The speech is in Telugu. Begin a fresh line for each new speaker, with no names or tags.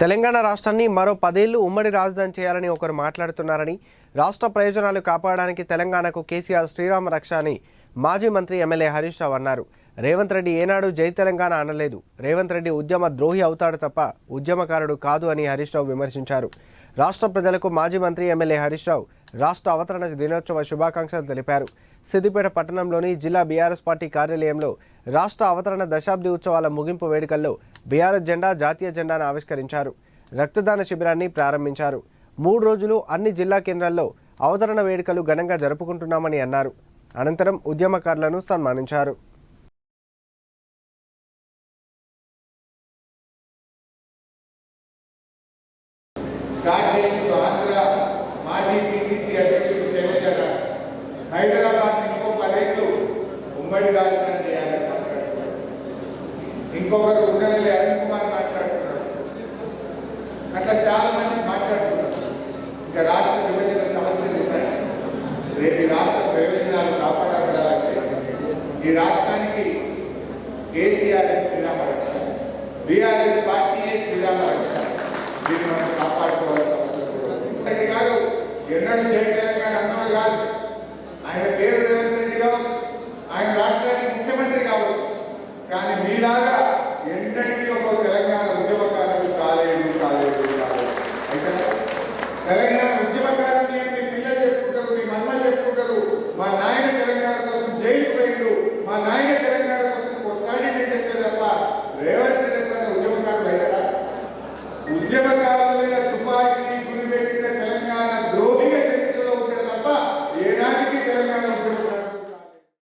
తెలంగాణ రాష్ట్రాన్ని మరో పదేళ్ళు ఉమ్మడి రాజధాని చేయాలని ఒకరు మాట్లాడుతున్నారని రాష్ట్ర ప్రయోజనాలు కాపాడడానికి తెలంగాణకు కేసీఆర్ శ్రీరామ రక్ష అని మాజీ మంత్రి ఎమ్మెల్యే హరీష్ రావు అన్నారు. రేవంత్ రెడ్డి ఏనాడు జై తెలంగాణ అనలేదు. రేవంత్ రెడ్డి ఉద్యమ ద్రోహి అవుతాడు తప్ప ఉద్యమకారుడు కాదు అని హరీష్ రావు విమర్శించారు. రాష్ట్ర ప్రజలకు మాజీ మంత్రి ఎమ్మెల్యే హరీష్ రావు రాష్ట్ర అవతరణ దినోత్సవ శుభాకాంక్షలు తెలిపారు. సిద్దిపేట పట్టణంలోని జిల్లా బీఆర్ఎస్ పార్టీ కార్యాలయంలో రాష్ట్ర అవతరణ దశాబ్ది ఉత్సవాల ముగింపు వేడుకల్లో బీఆర్ఎస్ జెండా జాతీయ జెండాను ఆవిష్కరించారు. రక్తదాన శిబిరాన్ని ప్రారంభించారు. మూడు రోజులు అన్ని జిల్లా కేంద్రాల్లో అవతరణ వేడుకలు ఘనంగా జరుపుకుంటున్నామని అన్నారు. అనంతరం ఉద్యమకారులను సన్మానించారు.
స్టార్ట్ చేసిండు ఆంధ్ర మాజీ పిసిసి అధ్యక్షుడు శైలజ హైదరాబాద్ ఇంకో పదేళ్ళు ఉమ్మడి రాజధాని చేయాలని మాట్లాడుతున్నారు. ఇంకొకరు ఉండవల్లి అరుణ్ కుమార్ మాట్లాడుతున్నారు. అట్లా చాలా మంది మాట్లాడుతున్నారు. ఇంకా రాష్ట్ర విభజన సమస్యలు ఉన్నాయి. రేపు రాష్ట్ర ప్రయోజనాలు కాపాడబడాలంటే ఈ రాష్ట్రానికి కేసీఆర్ఎస్ శ్రీరామ రక్ష బీఆర్ఎస్ పార్టీయే శ్రీరామ ఎన్నడూ చేయలేని కానీ అన్నోడు కాదు. ఆయన పేరు రేవంత్ రెడ్డి కావచ్చు ఆయన రాష్ట్రానికి ముఖ్యమంత్రి కావచ్చు. కానీ మీలాగా ఎన్నటికీ ఒక తెలంగాణ ఉద్యమకాలం కాలేదు కాలేదు అయితే తెలంగాణ ఉద్యమకాలం మీ పిల్లలు చెప్పుకుంటారు మీ మమ్మల్ని చెప్పుకుంటారు. మా నాయన తెలంగాణ కోసం జైలు పోయిండు మా నాయన తెలంగాణ కోసం కొట్లాడి చెప్పారు తప్ప రేవంత్ రెడ్డి ఉద్యమకారులు అయ్యారా ఉద్యమకారు